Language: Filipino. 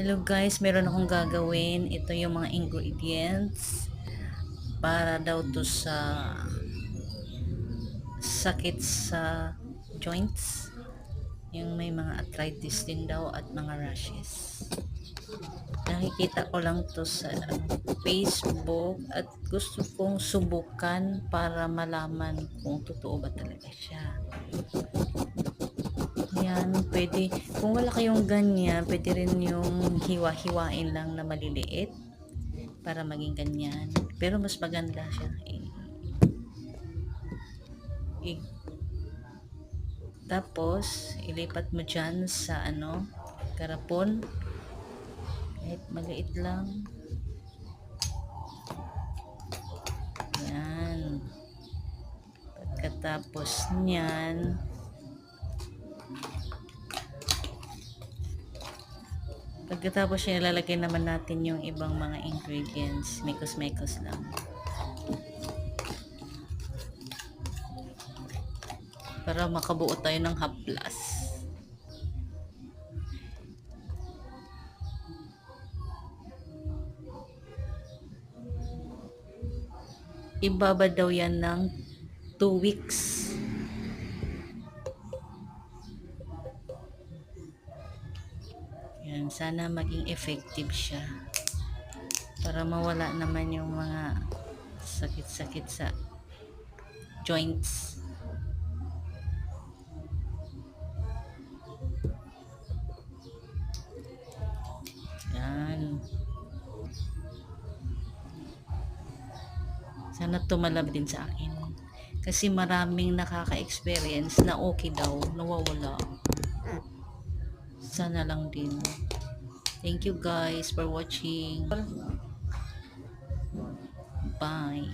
Hello guys, meron akong gagawin. Ito yung mga ingredients para daw to sa sakit sa joints. Yung may mga arthritis din daw at mga rashes. Nakikita ko lang to sa Facebook at gusto kong subukan para malaman kung totoo ba talaga siya. Yan, pwede. Kung wala kayong ganyan, pwede rin yung hiwa-hiwain lang na maliliit para maging ganyan. Pero mas maganda siya. Eh, i- tapos, ilipat mo dyan sa ano, karapon. Kahit maliit lang. Yan. Pagkatapos niyan, Pagkatapos siya ilalagay naman natin yung ibang mga ingredients. Mekos-mekos lang. Para makabuo tayo ng haplas. Ibaba daw yan ng 2 weeks. Yan, sana maging effective siya. Para mawala naman yung mga sakit-sakit sa joints. Yan. Sana tumalab din sa akin. Kasi maraming nakaka-experience na okay daw, nawawala. Sana lang din. Thank you guys for watching. Bye.